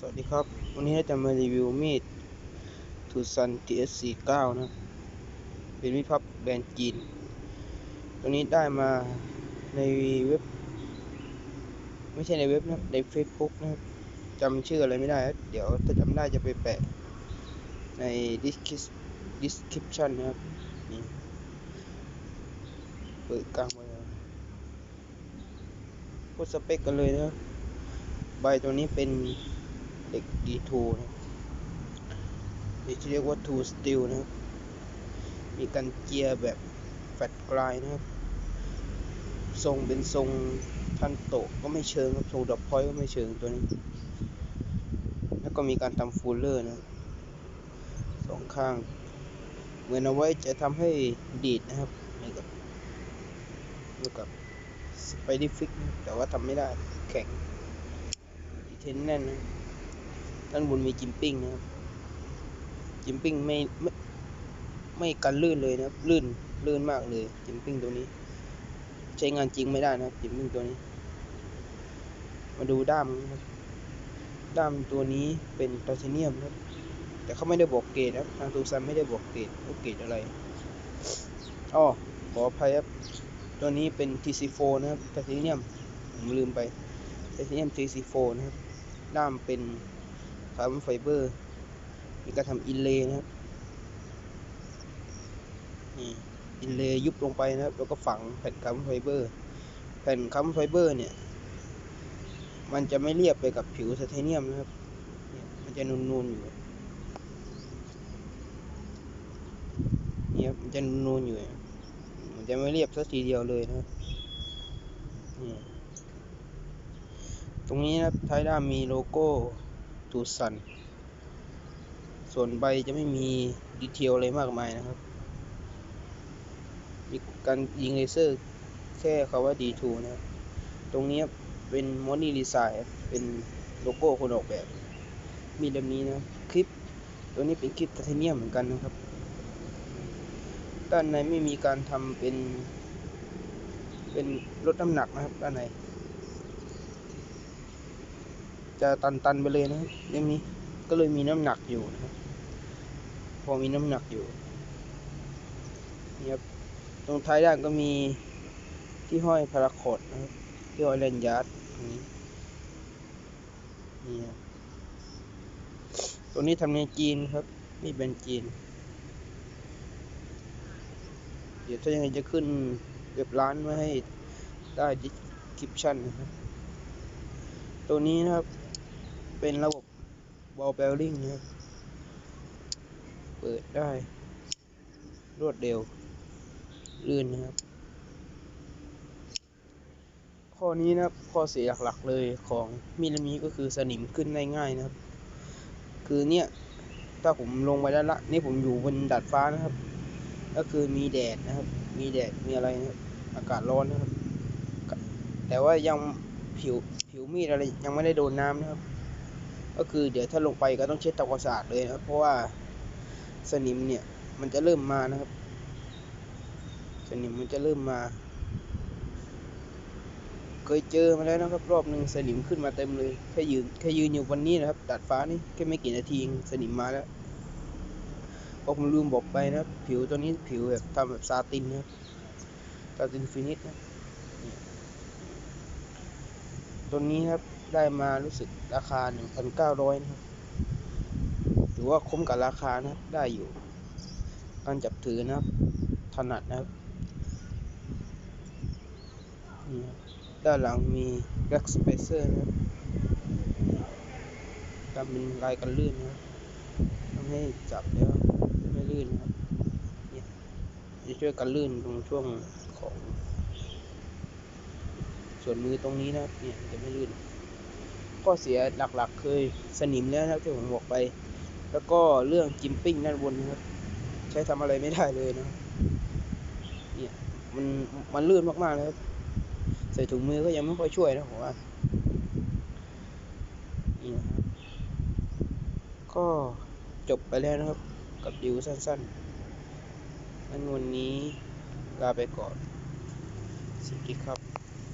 สวัสดีครับ วันนี้เราจะมารีวิวมีดทูซัน TS49 นะ เป็นมีดพับแบรนด์จีน ตัวนี้ได้มาในเว็บ ไม่ใช่ในเว็บนะ ใน Facebook นะครับจำชื่ออะไรไม่ได้ครับเดี๋ยวถ้าจำได้จะไปแปะ ใน description นะครับ นี่ เปิดกลางไว้แล้วพูดสเปคกันเลยนะครับใบตัวนี้เป็น เหล็ก D2 นะหรือที่เรียกว่า2 steel นะครับมีกันเกียร์แบบแฟตกลายนะครับ ทรงเป็นทรงทันโตะก็ไม่เชิงครับ ทรงดอกพอยก็ไม่เชิงตัวนี้ แล้วก็มีการทำฟูลเลอร์นะสองข้าง เหมือนเอาไว้จะทำให้ดีดนะครับเหมือนกับเหมือนกับสไปดี้ฟิก แต่ว่าทำไม่ได้แข็งเทนแน่นนะ ด้านบนมีจิมปิ้งนะครับจิมปิ้งไม่ไม่ไม่กันลื่นเลยนะครับ ลื่นลื่นมากเลยจิมปิ้งตัวนี้ ใช้งานจริงไม่ได้นะครับจิมปิ้งตัวนี้ มาดูด้ามครับด้ามตัวนี้เป็นไทเทเนียมนะครับ แต่เขาไม่ได้บอกเกรดนะครับทางตูซันไม่ได้บอกเกรดว่าเกรดอะไรอ๋อขออภัยครับ ตัวนี้เป็น TC4 นะครับไทเทเนียมผมลืมไปไทเทเนียม TC4 นะครับ ด้ามเป็น คาร์บอนไฟเบอร์มีการทำอินเลย์นะครับนี่อินเลย์ยุบลงไปนะครับ แล้วก็ฝังแผ่นคาร์บอนไฟเบอร์ แผ่นคาร์บอนไฟเบอร์เนี่ย มันจะไม่เรียบไปกับผิวไทเทเนียมนะครับมันจะนูนๆอยู่เนี่ยมันจะนูนๆอยู่มันจะไม่เรียบสักทีเดียวเลยนะครับตรงนี้นะครับท้ายด้ามมีโลโก้ ทูซัน ส่วนใบจะไม่มีดีเทลอะไรมากมายนะครับ มีการยิงเลเซอร์แค่คาว่า D2 นะครับ ตรงนี้เป็นมอนี่ดีไซน์เป็นโลโก้คนออกแบบ มีแบบนี้นะ คลิป ตัวนี้เป็นคลิปไทเทเนียมเหมือนกันนะครับ ด้านในไม่มีการทำเป็น เป็นลดน้ำหนักนะครับ ด้านใน จะตันๆไปเลยนะครับเล่มนี้ก็เลยมีน้ำหนักอยู่นะครับพอมีน้ำหนักอยู่นี่ครับตรงท้ายด้านก็มีที่ห้อยพาราคอดนะครับที่ห้อยแลนยาร์ดนี้นี่ครับตัวนี้ทำในจีนครับนี่เป็นจีน เดี๋ยวถ้ายังไงจะขึ้นเว็บร้านไว้ให้ใต้ description นะครับ ตัวนี้นะครับ เป็นระบบ ball bearing นะครับเปิดได้ รวดเร็ว ลื่นนะครับ ข้อนี้นะครับ ข้อเสียหลักๆเลยของมีดเล่มนี้ก็คือสนิมขึ้นได้ง่ายนะครับ คือเนี่ย ถ้าผมลงไปด้านละนี่ผมอยู่บนดาดฟ้านะครับ ก็คือมีแดดนะครับ มีแดด มีอะไรนะครับ อากาศร้อนนะครับ แต่ว่ายังผิวผิวมีดอะไรยังไม่ได้โดนน้ำนะครับ ก็คือเดี๋ยวถ้าลงไปก็ต้องเช็ดทำความสะอาดเลยนะครับ เพราะว่าสนิมเนี่ยมันจะเริ่มมานะครับ สนิมมันจะเริ่มมา เคยเจอมาแล้วนะครับ รอบหนึ่งสนิมขึ้นมาเต็มเลยแค่ยืนแค่ยืนอยู่วันนี้นะครับดาดฟ้านี่แค่ไม่กี่นาทีสนิมมาแล้วเพราะผมลืมบอกไปนะผิวตัวนี้ผิวแบบทำแบบซาตินนะครับซาตินฟินิชนะนี่ ตัวนี้ครับได้มารู้สึกราคา 1,900 นะครับถือว่าคุ้มกับราคานะครับได้อยู่ การจับถือนะครับ ถนัดนะครับนี่ด้านหลังมี Black Spacer นะครับทำเป็นลายกันลื่นนะครับทำให้จับแล้วไม่ลื่นนะครับจะช่วยกันลื่นตรงช่วงของ ส่วนมือตรงนี้นะครับเนี่ยจะไม่ลื่นข้อเสียหลักๆคือสนิมแล้วนะครับที่ผมบอกไป แล้วก็เรื่องจิมปิ้งด้านบนนะครับ ใช้ทำอะไรไม่ได้เลยนะครับเนี่ยมันมันลื่นมากๆนะครับใส่ถุงมือก็ยังไม่ค่อยช่วยนะผมว่านี่นะครับก็จบไปแล้วนะครับ กับดิวสั้นๆงั้นวันนี้ลาไปก่อน สวัสดีครับ